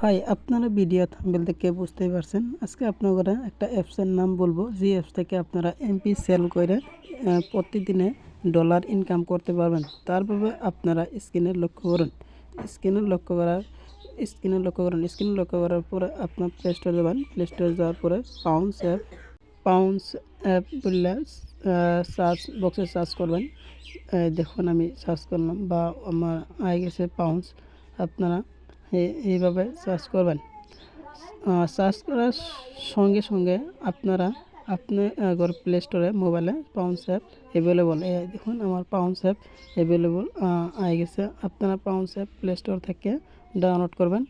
High, আপনারা video thumbnail দেখে বুঝতেই পারছেন। আজকে আপনারা একটা অ্যাপসের নাম বলব, যে অ্যাপস থেকে আপনারা এমপি সেল করে প্রতিদিনে ডলার ইনকাম করতে পারবেন। তারপরে আপনারা স্ক্রিনে লক্ষ্য করুন। স্ক্রিনে লক্ষ্য করার, স্ক্রিনে লক্ষ্য করুন। স্ক্রিনে লক্ষ্য করার পরে আপনার প্লে স্টোরে যাবেন। প্লে স্টোরে যাওয়ার পরে পাউন্স অ্যাপ পাউন্স অ্যাপ বললে সার্চ বক্সে সার্চ করবেন। দেখুন, আমি সার্চ করলাম, বা আমার আই গেছে পাউন্স আপনারা এইভাবে সার্চ করবেন। সার্চ করার সঙ্গে সঙ্গে আপনারা আপনি আগর প্লে স্টোরে মোবাইলে পাউন্স অ্যাপ অ্যাভেলেবল এই দেখুন আমার পাউন্স অ্যাপ অ্যাভেলেবল আই গেছে। আপনারা পাউন্স অ্যাপ প্লে স্টোর থেকে ডাউনলোড করবেন।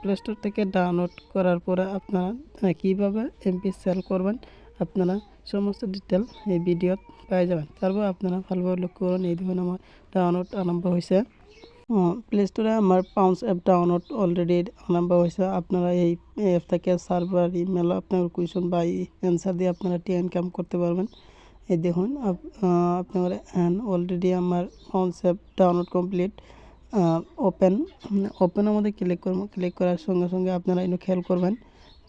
প্লে স্টোর থেকে ডাউনলোড করার পরে আপনারা কীভাবে এমপি সেল করবেন, আপনারা সমস্ত ডিটেল এই ভিডিওত পেয়ে যাবেন। তারপর আপনারা ভালোভাবে লক্ষ্য করুন, এই দেখুন আমার ডাউনলোড আরম্ভ হয়েছে প্লে স্টোরে আমার Pounce app download already number হয়েছে আপনারা এই অ্যাপ থেকে সার্ভার ইমেল আপনার কুয়েশন বা অ্যান্সার দিয়ে আপনারা টি ইনকাম করতে পারবেন। এই দেখুন আপনার অলরেডি আমার Pounce app download complete open ওপেনের মধ্যে ক্লিক করব। ক্লিক করার সঙ্গে সঙ্গে আপনারা এনে খেয়াল করবেন।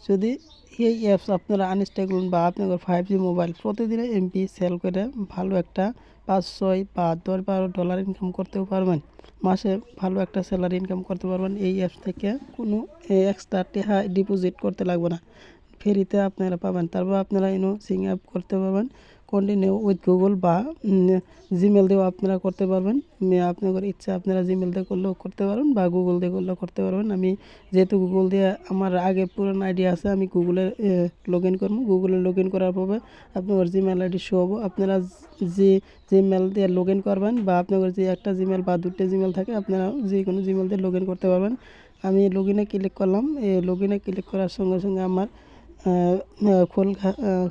যদি এই অ্যাপস আপনারা আনইনস্টল করুন বা আপনার ফাইভ জি মোবাইল প্রতিদিন এমপি সেল করে ভালো একটা পাঁচ ছয় বা দশ বারো ডলার ইনকাম করতেও পারবেন। মাসে ভালো একটা স্যালারি ইনকাম করতে পারবেন। এই অ্যাপস থেকে কোনো এক্সট্রা টেহা ডিপোজিট করতে লাগবে না। ফেরিতে আপনারা পাবেন। তারপর আপনারা ইনো সিং আপ করতে পারবেন। কন্টিনিউ উইথ গুগল বা জিমেল দিয়েও আপনারা করতে পারবেন। উম, আপনাদের ইচ্ছা আপনারা জিমেল দিয়ে করলেও করতে পারবেন বা গুগল দিয়ে করলেও করতে পারবেন। আমি যেহেতু গুগল দিয়ে আমার আগে পুরনো আইডিয়া আছে আমি গুগলে লগ ইন করব। গুগলে লগ ইন করার পরে আপনার জিমেল আইডি শো হব। আপনারা যে জিমেল দিয়ে লগ ইন করবেন বা আপনাদের যে একটা জিমেল বা দুটো জিমেল থাকে আপনারা যে কোনো জিমেল দিয়ে লগ ইন করতে পারবেন। আমি লগ ইনে ক্লিক করলাম। এই লগ ইনে ক্লিক করার সঙ্গে সঙ্গে আমার খোল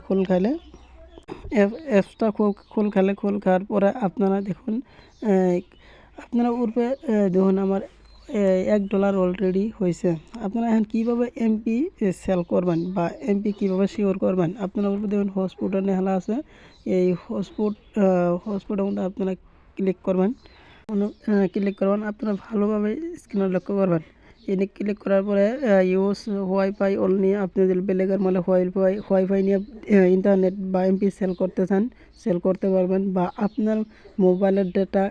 খোল খাইলে অ্যাপসটা খোল খোল খালে খোল খাওয়ার পরে আপনারা দেখুন আপনারা উঠবে দেখুন আমার এক ডলার অলরেডি হয়েছে। আপনারা এখন কীভাবে এমপি সেল করবেন বা এমপি কীভাবে শিওর করবেন? আপনারা উপরে দেখুন হটস্পটের নেহালা আছে। এই হটস্পট হটস্পটের মধ্যে আপনারা ক্লিক করবেন। ক্লিক করবেন, আপনারা ভালোভাবে স্ক্রিনে লক্ষ্য করবেন। এনে ক্লিক করার পরে ইউজ ওয়াইফাই নিয়ে আপনি যদি বেলেগের মানে ওয়াইফাই ওয়াইফাই নিয়ে ইন্টারনেট বা এমপি সেল করতে চান সেল করতে পারবেন বা আপনার মোবাইলের ডেটা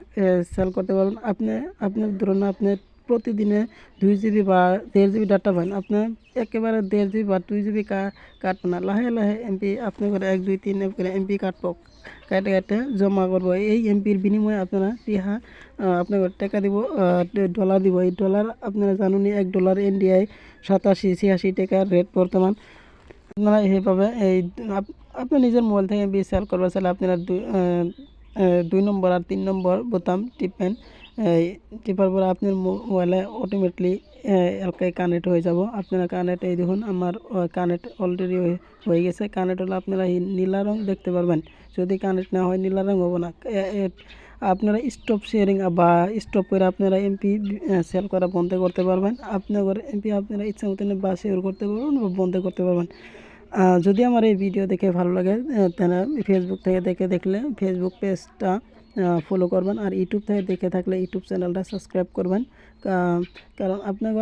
সেল করতে পারবেন। আপনি, আপনার ধরুন আপনি প্রতিদিনে দুই জিবি বা দেড় জিবি ডাটা পান আপনার একেবারে দেড় জিবি বা দুই জিবি কাটবে না। লাহে লাহে এমপি আপনি করে এক, দুই, তিন করে এমপি কাটব। কাটে কাটে জমা করব। এই এমপির বিনিময়ে আপনারা টিহা আপনার টাকা দিব ডলার দিব। এই ডলার আপনারা জানুনি এক ডলার ইন্ডিয়ায় সাতাশি, ছিয়াশি টাকার রেট বর্তমান। আপনারা এইভাবে এই আপ- আপনি নিজের মোবাইল থেকে এমবি সেল করবে চাইলে আপনারা দুই দুই নম্বর আর তিন নম্বর বোতাম টিপেন টিপার পরে আপনার মোবাইলে অটোমেটলি এলকাই কানেক্ট হয়ে যাব। আপনারা কানেক্ট এই দেখুন, আমার কানেক্ট অলরেডি হয়ে গেছে। কানেক্ট হলে আপনারা নীলা রং দেখতে পারবেন। যদি কানেক্ট না হয়, নীলা রং হব না। আপনারা স্টপ শেয়ারিং বা স্টপ করে আপনারা এমপি সেল করা বন্ধ করতে পারবেন। আপনার এমপি আপনারা ইচ্ছা মতন বা শেয়ার করতে পারবেন বা বন্ধ করতে পারবেন। যদি আমার এই ভিডিও দেখে ভালো লাগে তাহলে ফেসবুক থেকে দেখে দেখলে ফেসবুক পেজটা ফলো করবেন আর ইউটিউব থেকে দেখে থাকলে ইউটিউব চ্যানেলটা সাবস্ক্রাইব করবেন। কারণ আপনার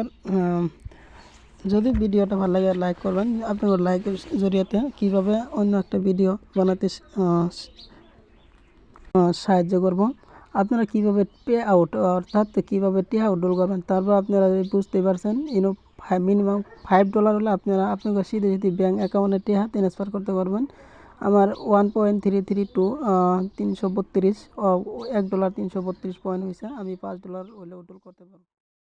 যদি ভিডিওটা ভালো লাগে লাইক করবেন। আপনার লাইকের জরিয়াতে কীভাবে অন্য একটা ভিডিও বানাতে সাহায্য করব। আপনারা কীভাবে পে আউট অর্থাৎ কীভাবে টে আউট করবেন, তারপর আপনারা যদি বুঝতে পারছেন ইনো মিনিমাম ফাইভ ডলার হলে আপনারা আপনাকে সিধে সিধে ব্যাঙ্ক অ্যাকাউন্টে টেহা ট্রান্সফার করতে পারবেন। আমার one point three three two তিনশো বত্রিশ এক ডলার তিনশো বত্রিশ পয়েন্ট হয়েছে আমি পাঁচ ডলার হলে উদল করতে পারব।